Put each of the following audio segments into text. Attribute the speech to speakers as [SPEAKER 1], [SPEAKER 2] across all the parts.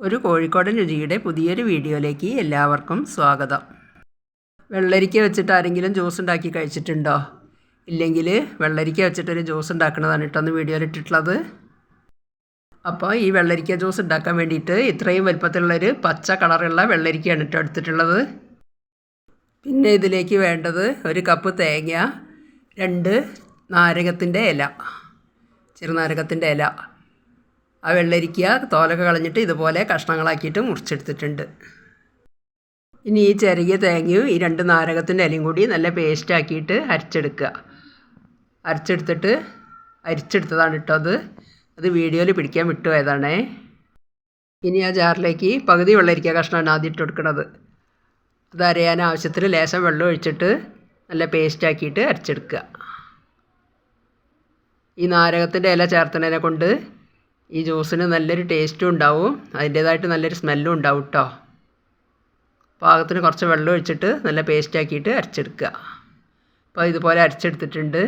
[SPEAKER 1] ഒരു കോഴിക്കോടൻ രുചിയുടെ പുതിയൊരു വീഡിയോയിലേക്ക് എല്ലാവർക്കും സ്വാഗതം. വെള്ളരിക്ക വെച്ചിട്ട് ആരെങ്കിലും ജ്യൂസ് ഉണ്ടാക്കി കഴിച്ചിട്ടുണ്ടോ? ഇല്ലെങ്കിൽ വെള്ളരിക്ക വെച്ചിട്ടൊരു ജ്യൂസ് ഉണ്ടാക്കുന്നതാണ് കേട്ടോ വീഡിയോയിൽ ഇട്ടിട്ടുള്ളത്. അപ്പോൾ ഈ വെള്ളരിക്ക ജ്യൂസ് ഉണ്ടാക്കാൻ വേണ്ടിയിട്ട് ഇത്രയും വലുപ്പത്തിലുള്ളൊരു പച്ച കളറുള്ള വെള്ളരിക്കയാണ് കേട്ടോ എടുത്തിട്ടുള്ളത്. പിന്നെ ഇതിലേക്ക് വേണ്ടത് ഒരു കപ്പ് തേങ്ങ രണ്ട് നാരകത്തിന്റെ ഇല ചെറുനാരകത്തിന്റെ ഇല. ആ വെള്ളരിക്കുക തോലൊക്കെ കളഞ്ഞിട്ട് ഇതുപോലെ കഷ്ണങ്ങളാക്കിയിട്ട് മുറിച്ചെടുത്തിട്ടുണ്ട്. ഇനി ഈ ചെറിയ തേങ്ങയും ഈ രണ്ട് നാരകത്തിന്റെ ഇലയും കൂടി നല്ല പേസ്റ്റ് ആക്കിയിട്ട് അരച്ചെടുക്കുക. അരച്ചെടുത്തിട്ട് അരിച്ചെടുത്തതാണ് കേട്ടോ അത്. അത് വീഡിയോയിൽ പിടിക്കാൻ വിട്ടുപോയതാണേ ഇനി ആ ജാറിലേക്ക് പകുതി വെള്ളരിക്ക കഷ്ണമാണ് ആദ്യം ഇട്ട് കൊടുക്കുന്നത് അത് അരയാൻ ആവശ്യത്തിൽ ലേശം വെള്ളം ഒഴിച്ചിട്ട് നല്ല പേസ്റ്റ് ആക്കിയിട്ട് അരച്ചെടുക്കുക. ഈ നാരകത്തിന്റെ ഇല ചേർത്തതിനെ കൊണ്ട് ഈ ജ്യൂസിന് നല്ലൊരു ടേസ്റ്റും ഉണ്ടാവും. അതിന്റേതായിട്ട് നല്ലൊരു സ്മെല്ലും ഉണ്ടാവും കേട്ടോ പാകത്തിന് കുറച്ച് വെള്ളം ഒഴിച്ചിട്ട് നല്ല പേസ്റ്റ് ആക്കിയിട്ട് അരച്ചെടുക്കുക. അപ്പോൾ ഇതുപോലെ അരച്ചെടുത്തിട്ടുണ്ട്.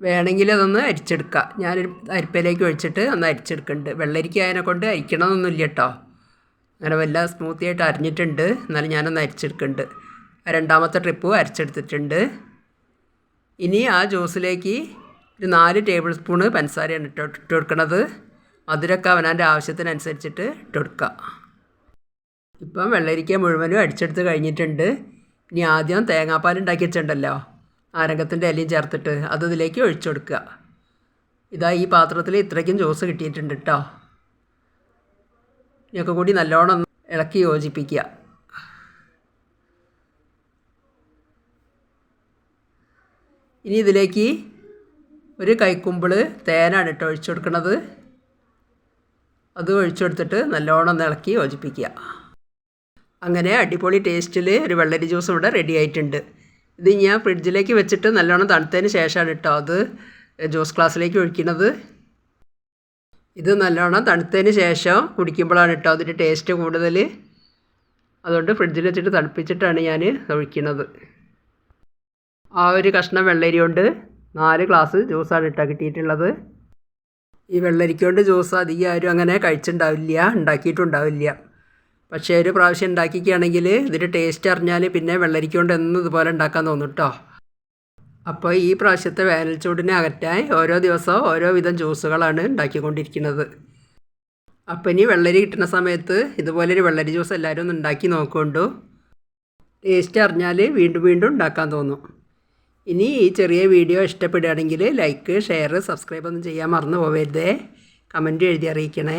[SPEAKER 1] വേണമെങ്കിൽ അതൊന്ന് അരിച്ചെടുക്കുക. ഞാനൊരു അരിപ്പയിലേക്ക് ഒഴിച്ചിട്ട് ഒന്ന് അരിച്ചെടുക്കുന്നുണ്ട്. വെള്ളരിക്ക അതിനെ കൊണ്ട് അരിക്കണമെന്നൊന്നുമില്ല കേട്ടോ അങ്ങനെ വല്ല സ്മൂത്തി ആയിട്ട് അരിഞ്ഞിട്ടുണ്ട്. എന്നാലും ഞാനൊന്ന് അരിച്ചെടുക്കുന്നുണ്ട്. രണ്ടാമത്തെ ട്രിപ്പും അരച്ചെടുത്തിട്ടുണ്ട്. ഇനി ആ ജ്യൂസിലേക്ക് ഒരു നാല് ടേബിൾ സ്പൂണ് പഞ്ചസാരയാണ് ഇട്ട് ഇട്ട് കൊടുക്കണത്. മധുരമൊക്കെ അവനാന്റെ ആവശ്യത്തിനനുസരിച്ചിട്ട് ഇട്ട് കൊടുക്കുക ഇപ്പം വെള്ളരിക്ക മുഴുവനും അടിച്ചെടുത്ത് കഴിഞ്ഞിട്ടുണ്ട്. ഇനി ആദ്യം തേങ്ങാപ്പാൽ ഉണ്ടാക്കി വെച്ചിട്ടുണ്ടല്ലോ. നാരകത്തിന്റെ ഇലയും ചേർത്തിട്ട് അത് ഇതിലേക്ക് ഒഴിച്ചു കൊടുക്കുക ഇതാ ഈ പാത്രത്തിൽ ഇത്രയ്ക്കും ജ്യൂസ് കിട്ടിയിട്ടുണ്ട് കേട്ടോ ഇനിയൊക്കെ കൂടി നല്ലോണം ഇളക്കി യോജിപ്പിക്കുക ഇനി ഇതിലേക്ക് ഒരു കൈക്കുമ്പിൾ തേനാണ് കേട്ടോ ഒഴിച്ചു കൊടുക്കുന്നത് അത് ഒഴിച്ചു കൊടുത്തിട്ട് നല്ലോണം ഇളക്കി യോജിപ്പിക്കുക. അങ്ങനെ അടിപൊളി ടേസ്റ്റിൽ ഒരു വെള്ളരി ജ്യൂസ് ഇവിടെ റെഡി ആയിട്ടുണ്ട്. ഇത് ഞാൻ ഫ്രിഡ്ജിലേക്ക് വെച്ചിട്ട് നല്ലോണം തണുത്തതിന് ശേഷമാണ് കേട്ടോ അത് ജ്യൂസ് ഗ്ലാസ്സിലേക്ക് ഒഴിക്കുന്നത് ഇത് നല്ലോണം തണുത്തതിന് ശേഷം കുടിക്കുമ്പോഴാണ് കേട്ടോ അതിന്റെ ടേസ്റ്റ് കൂടുതൽ. അതുകൊണ്ട് ഫ്രിഡ്ജിൽ വെച്ചിട്ട് തണുപ്പിച്ചിട്ടാണ് ഞാൻ ഒഴിക്കുന്നത് ആ ഒരു കഷ്ണം വെള്ളരി കൊണ്ട് നാല് ഗ്ലാസ് ജ്യൂസാണ് ഇട്ടാ കിട്ടിയിട്ടുള്ളത്. ഈ വെള്ളരിക്കൊണ്ട് ജ്യൂസ് അധികം ആരും അങ്ങനെ കഴിച്ചിട്ടുണ്ടാവില്ല ഉണ്ടാക്കിയിട്ടുണ്ടാവില്ല പക്ഷേ ഒരു പ്രാവശ്യം ഉണ്ടാക്കിക്കുകയാണെങ്കിൽ ഇതിന്റെ ടേസ്റ്റ് അറിഞ്ഞാൽ പിന്നെ വെള്ളരിക്കൊണ്ട് എന്നും ഇതുപോലെ ഉണ്ടാക്കാൻ തോന്നും കേട്ടോ അപ്പോൾ ഈ പ്രാവശ്യത്തെ വേനൽ ചൂടിനെ അകറ്റാൻ ഓരോ ദിവസവും ഓരോ വിധം ജ്യൂസുകളാണ് ഉണ്ടാക്കിക്കൊണ്ടിരിക്കുന്നത് അപ്പോൾ ഇനി വെള്ളരി കിട്ടുന്ന സമയത്ത് ഇതുപോലൊരു വെള്ളരി ജ്യൂസ് എല്ലാവരും ഒന്ന് ഉണ്ടാക്കി നോക്കുകൊണ്ടു ടേസ്റ്റ് അറിഞ്ഞാൽ വീണ്ടും വീണ്ടും ഉണ്ടാക്കാൻ തോന്നും. ഇനി ഈ ചെറിയ വീഡിയോ ഇഷ്ടപ്പെടുകയാണെങ്കിൽ ലൈക്ക് ഷെയർ സബ്സ്ക്രൈബ് ഒന്നും ചെയ്യാൻ മറന്നു പോവരുതേ. കമന്റ് എഴുതി അറിയിക്കണേ.